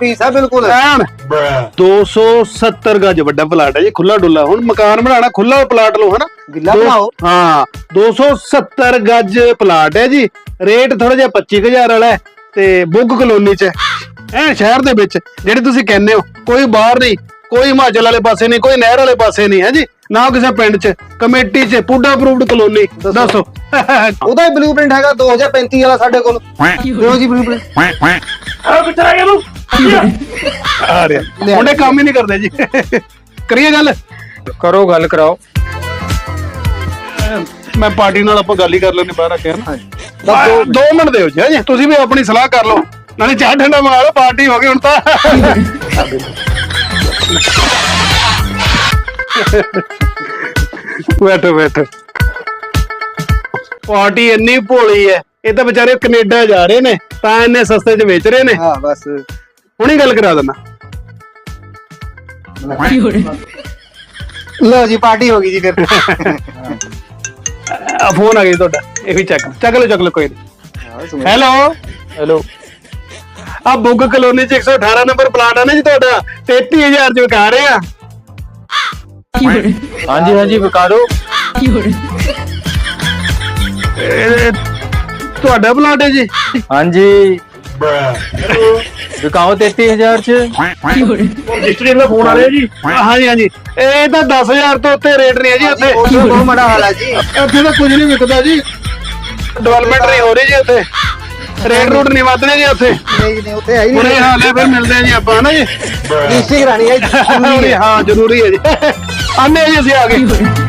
Piece ਆ ਬਿਲਕੁਲ। ਐਨ 270 ਗਜ ਵੱਡਾ ਪਲਾਟ ਹੈ ਜੀ ਖੁੱਲਾ ਡੁੱਲਾ। ਹੁਣ ਮਕਾਨ ਬਣਾਉਣਾ ਖੁੱਲਾ ਪਲਾਟ ਲਓ ਹਨਾ? ਗਿੱਲਾ ਦੋ- ਬਣਾਓ ਹਾਂ 270 ਗਜ ਪਲਾਟ ਹੈ ਜੀ। ਰੇਟ ਥੋੜਾ ਜਿਹਾ 25000 ਵਾਲਾ ਹੈ ਤੇ ਬੁੱਗ ਕਲੋਨੀ ਚ ਐ ਸ਼ਹਿਰ ਦੇ ਵਿੱਚ ਜਿਹੜੇ ਤੁਸੀਂ ਕਹਿੰਦੇ ਹੋ ਕੋਈ ਬਾਹਰ ਨਹੀਂ ਕੋਈ ਹਿਮਾਚਲ ਵਾਲੇ ਪਾਸੇ ਨਹੀਂ ਕੋਈ ਨਹਿਰ ਵਾਲੇ ਪਾਸੇ ਨਹੀਂ ਹੈ ਜੀ? ਨਾ ਕਿਸੇ ਪਿੰਡ ਚ ਕਮੇਟੀ ਚ ਪੁੱਡਾ ਅਪਰੂਵਡ ਕਲੋਨੀ ਦੱਸੋ। ਉਹਦਾ ਹੀ ਬਲੂਪ੍ਰਿੰਟ ਹੈਗਾ 2035 ਵਾਲਾ ਸਾਡੇ ਕੋਲ। ਦਿਓ ਜੀ ਬਲੂਪ੍ਰਿੰਟ ਆ ਕਿੱਥੇ ਗਿਆ ਤੂੰ? ਆ ਰਿਹਾ। ਮੁੰਡੇ ਕੰਮ ਹੀ ਨਹੀਂ ਕਰਦੇ ਜੀ। ਕਰੀਏ ਗੱਲ? ਕਰੋ ਗੱਲ ਕਰਾਓ। ਮੈਂ ਪਾਰਟੀ ਨਾਲ ਆਪਾਂ ਗੱਲ ਹੀ ਕਰ ਲੈਣੇ ਬਾਹਰ ਆ ਕੇ ਆ, ਦੋ ਮਿੰਟ ਦਿਓ ਜੀ? ਹਾਂਜੀ ਤੁਸੀਂ ਵੀ ਆਪਣੀ ਸਲਾਹ ਕਰ ਲਓ। ਨਾਲੇ ਚਾਹ ਠੰਡਾ ਮੰਗਾ ਲਓ ਪਾਰਟੀ ਹੋ ਗਈ ਹੁਣ ਤਾਂ। ਬੈਠੋ ਬੈਠੋ। ਪਾਰਟੀ ਇੰਨੀ ਭੋਲੀ ਹੈ ਇਹ ਤਾਂ ਵਿਚਾਰੇ ਕੈਨੇਡਾ ਜਾ ਰਹੇ ਨੇ ਤਾਂ ਇੰਨੇ ਸਸਤੇ 'ਚ ਵੇਚ ਰਹੇ ਨੇ। ਹਾਂ ਬਸ। ਹੁਣੀ ਗੱਲ ਕਰਾ ਦੇਣਾ ਲਓ ਜੀ ਪਾਰਟੀ ਹੋ ਗਈ ਜੀ ਫਿਰ। ਆ ਫੋਨ ਆ ਗਿਆ ਜੀ ਤੁਹਾਡਾ ਇਹ ਵੀ ਚੱਕ ਚੱਕ ਲਓ ਚੱਕ ਲਓ ਕੋਈ ਨਹੀਂ। ਹੈਲੋ ਹੈਲੋ ਆ ਬੁੱਗ ਕਲੋਨੀ ਚ 118 ਨੰਬਰ ਪਲਾਟ ਆ ਨਾ ਜੀ ਤੁਹਾਡਾ 33000 ਚ ਵਿਕਾ ਰਹੇ ਆ। ਹਾਂਜੀ ਹਾਂਜੀ ਵਿਕਾ ਦਿਓ। ਇਹ ਤੁਹਾਡਾ ਪਲਾਟ ਹੈ ਜੀ? ਹਾਂਜੀ। ਵਿਕਾਓ 33000 ਚ। ਰਜਿਸਟਰੀ ਦਾ ਫੋਨ ਆ ਰਿਹਾ ਜੀ ਹਾਂਜੀ ਹਾਂਜੀ। ਇਹ ਤਾਂ 10000 ਤੋਂ ਉੱਤੇ ਰੇਟ ਨਹੀਂ ਹੈ ਜੀ ਉੱਥੇ। ਬਹੁਤ ਮਾੜਾ ਹਾਲ ਹੈ ਜੀ। ਇੱਥੇ ਤਾਂ ਕੁਝ ਨਹੀਂ ਵਿਕਦਾ ਜੀ। ਡਿਵੈਲਪਮੈਂਟ ਨਹੀਂ ਹੋ ਰਹੀ ਜੀ ਉੱਥੇ। ਰੇਟ ਰੂਟ ਨਹੀਂ ਵੱਧ ਰਹੇ ਜੀ ਉੱਥੇ। ਨਹੀਂ ਨਹੀਂ ਉੱਥੇ ਹੈ ਨਹੀਂ। ਹਾਲ ਹੈ ਫਿਰ ਮਿਲਦੇ ਆ ਜੀ ਆਪਾਂ ਨਾ ਜੀ। ਰਜਿਸਟਰੀ ਕਰਾਣੀ ਹੈ ਜੀ। ਹਾਂ ਜ਼ਰੂਰੀ ਹੈ ਜੀ। ਆਨੇ ਜੀ ਅਸੀਂ ਆ ਗਏ।